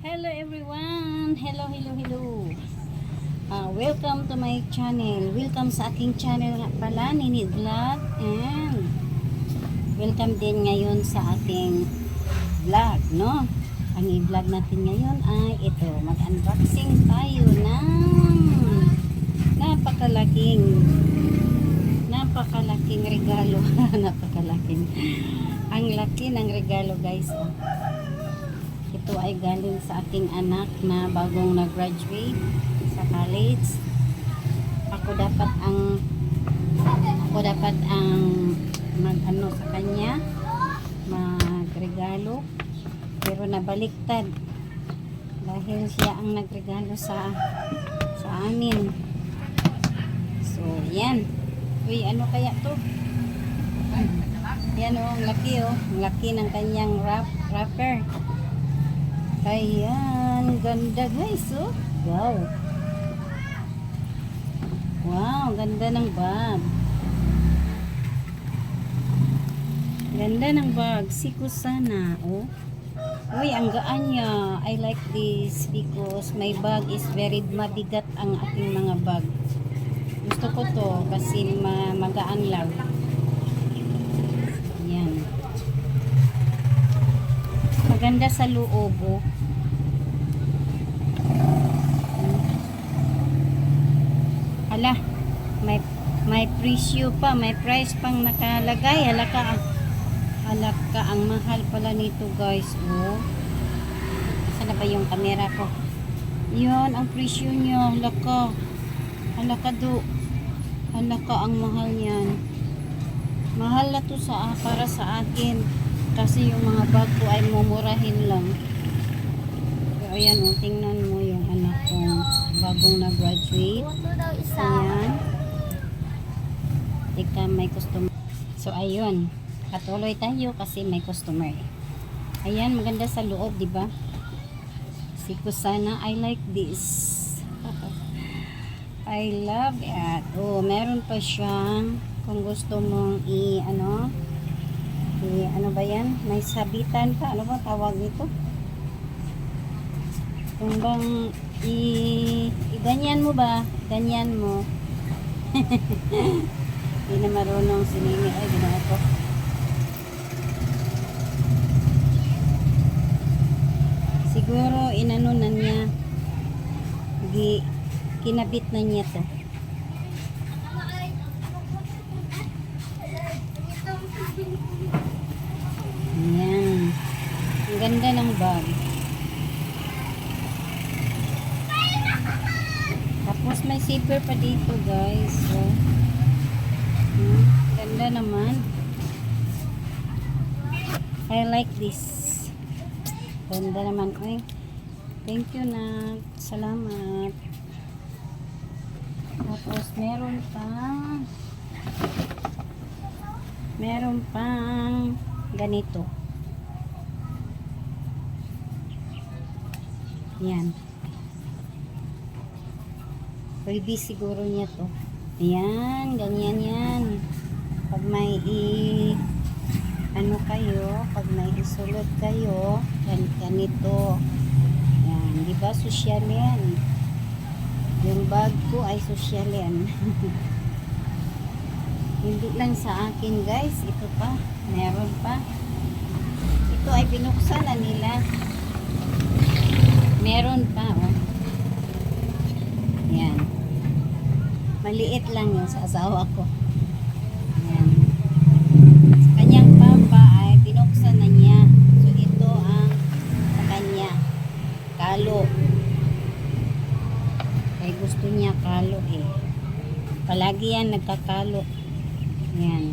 Hello everyone! Hello, hello, hello! Ah, welcome to my channel. Welcome sa aking channel pala, Nini Vlog. And welcome din ngayon sa ating vlog, no? Ang i-vlog natin ngayon ay ito. Mag-unboxing tayo ng napakalaking napakalaking regalo. napakalaking. Ang laki ng regalo, guys. Oh. Ito ay galing sa aking anak na bagong nag-graduate sa college. Ako dapat ang ako dapat ang mag ano sa kanya magregalo pero nabaliktad dahil siya ang nagregalo sa sa amin. So, yan. Uy, ano kaya to? Yan oh, ang laki oh. Ang laki ng kanyang wrap, wrapper. Ayan, ganda guys, oh. Wow. Wow, ganda ng bag. Ganda ng bag. Siko sana, oh. Uy, ang gaan niya. I like this because my bag is very mabigat ang aking mga bag. Gusto ko to kasi ma magaan lang. Yan. Maganda sa loob, oh. Hala, may may presyo pa, may price pang nakalagay. Hala ka, ang- ka, ang mahal pala nito guys, oh. Saan na ba yung camera ko? Yun, ang presyo niya, hala ka. Hala ka do. Hala ka, ang mahal niyan. Mahal na to sa, para sa akin. Kasi yung mga bag ko ay mumurahin lang. Pero ayan, oh, tingnan mo yung anak kong bagong na-graduate. Ayan. Teka, may customer. So, ayun. Patuloy tayo kasi may customer. Ayan, maganda sa loob, di ba? Si Kusana, I like this. I love it. Oh, meron pa siyang kung gusto mong i ano i ano ba yan? May sabitan pa. Ano ba tawag nito? Kung bang i, i ganyan mo ba? Ganyan mo. Hindi na marunong si Nini. Ay, ginawa ko. Siguro inano na niya. Gi, kinabit na niya to. Ayan. Ang ganda ng bag. Tapos may zipper pa dito guys. So, hmm, ganda naman. I like this. Ganda naman. Ay, thank you na. Salamat. Tapos meron pang meron pang ganito. Yan. Pwede siguro niya to. Ayan, ganyan yan. Pag may i ano kayo, pag may isulot kayo, gan ganito. Yan, di ba social yan? Yung bag ko ay social yan. Hindi lang sa akin guys, ito pa, meron pa. Ito ay binuksan na nila. Meron pa, oh. Yan. Maliit lang yung sa asawa ko. Yan. Sa kanyang papa ay binuksan na niya. So ito ang sa kanya. Kalo. Kaya gusto niya kalo eh. Palagi yan nagkakalo. Yan.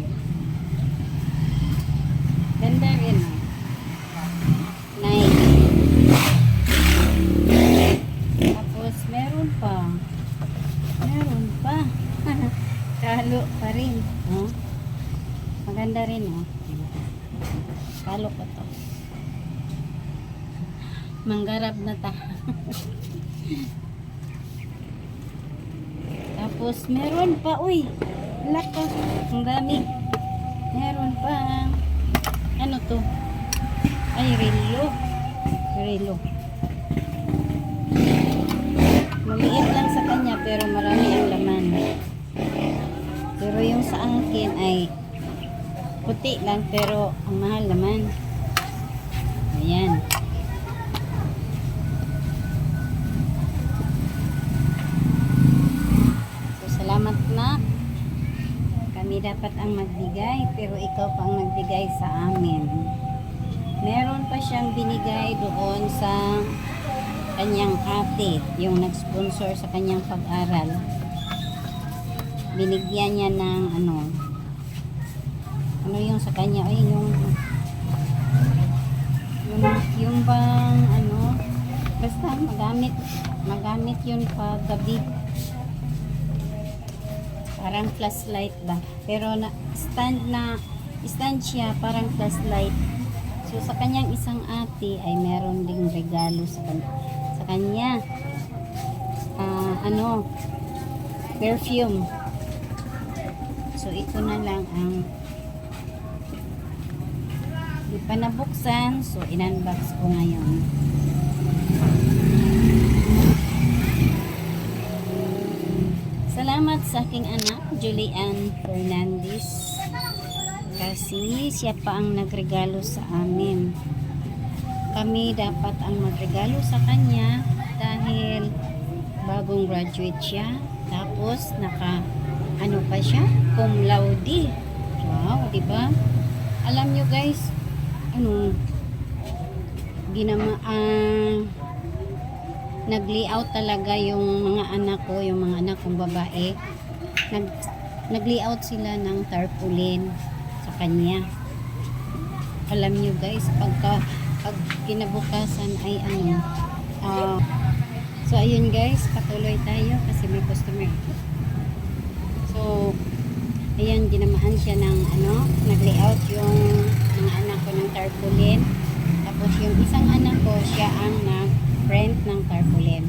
Ganda rin oh. Nice. Tapos meron pa. Meron pa. Kalo pa rin. Oh. Maganda rin oh. Kalo ko to. Manggarap na ta. Tapos meron pa. Uy. Laka. Ang dami. Meron pa. Ano to? Ay, relo. Relo. Maliit lang sa kanya pero marami ang laman. Pero yung sa akin ay puti lang pero ang mahal naman. Ayan. So, salamat na. Kami dapat ang magbigay pero ikaw pa ang nagbigay sa amin. Meron pa siyang binigay doon sa kanyang ate, yung nag-sponsor sa kanyang pag-aral. Binigyan niya ng ano, ano yung sa kanya, ay yung, yung, yung bang ano, basta magamit, magamit yun pag gabi. Parang flashlight ba? Pero na, stand na, stand siya, parang flashlight. So sa kanyang isang ate ay meron ding regalo sa kanya. Sa kanya. Ah, ano? Perfume. So ito na lang ang di pa nabuksan. So in-unbox ko ngayon. Salamat sa aking anak, Julian Fernandez. Kasi siya pa ang nagregalo sa amin. Kami dapat ang magregalo sa kanya dahil bagong graduate siya. Tapos naka ano pa siya? Cum laude. Wow, di ba? Alam nyo guys, ano ginama ah, nag-layout talaga yung mga anak ko, yung mga anak kong babae. Nag nag-layout sila ng tarpaulin sa kanya. Alam nyo guys, pagka pag kinabukasan ay ano, ah, so ayun guys, patuloy tayo kasi may customer. So, ayan, ginamaan siya ng ano, nag-layout yung mga anak ko ng tarpaulin. Tapos yung isang anak ko, siya ang nag-print ng tarpaulin.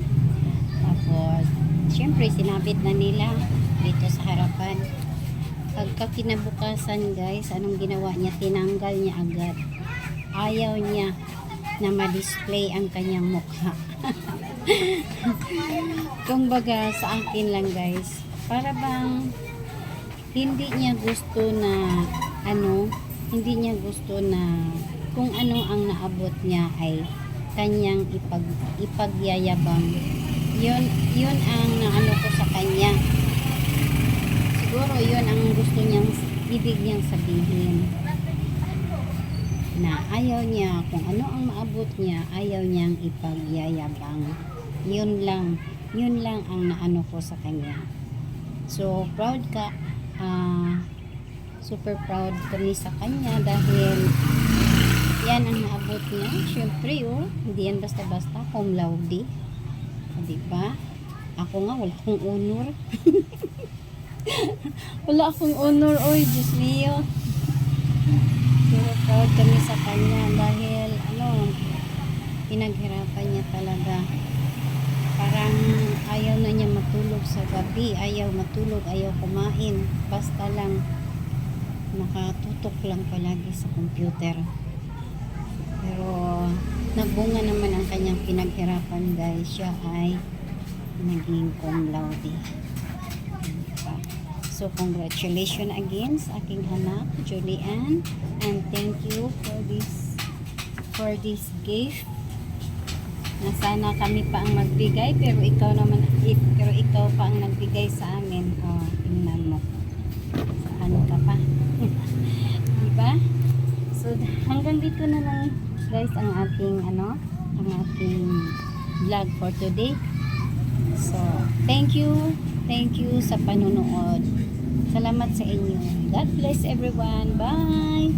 Tapos, syempre, sinabit na nila dito sa harapan. Pagka kinabukasan guys, anong ginawa niya? Tinanggal niya agad. Ayaw niya na ma-display ang kanyang mukha. Kung baga sa akin lang guys, para bang hindi niya gusto na ano, hindi niya gusto na kung ano ang naabot niya ay kanyang ipag, ipagyayabang. Yun, yun ang naano ko sa kanya. Siguro yun ang gusto niyang ibig niyang sabihin na ayaw niya kung ano ang maabot niya ayaw niyang ipagyayabang yun lang yun lang ang naano ko sa kanya so proud ka ah, super proud kami sa kanya dahil yan ang naabot niya. Syempre oh hindi yan basta basta cum laude di ba? Ako nga wala akong honor. Wala akong honor oy Diyos mio. Pero proud kami sa kanya dahil ano pinaghirapan niya talaga. Parang ayaw na niya matulog sa gabi. Ayaw matulog, ayaw kumain. Basta lang nakatutok lang palagi sa computer pero nagbunga naman ang kanyang pinaghirapan guys siya ay naging cum laude Diba? So, congratulations again sa aking anak, Julian. And thank you for this for this gift. Na sana kami pa ang magbigay, pero ikaw naman, pero ikaw pa ang nagbigay sa amin. Oh, tingnan mo. Saan ka pa? diba? So, hanggang dito na lang, guys, ang ating, ano, ang ating vlog for today. So, thank you. Thank you sa panunood. Salamat sa inyo. God bless everyone. Bye!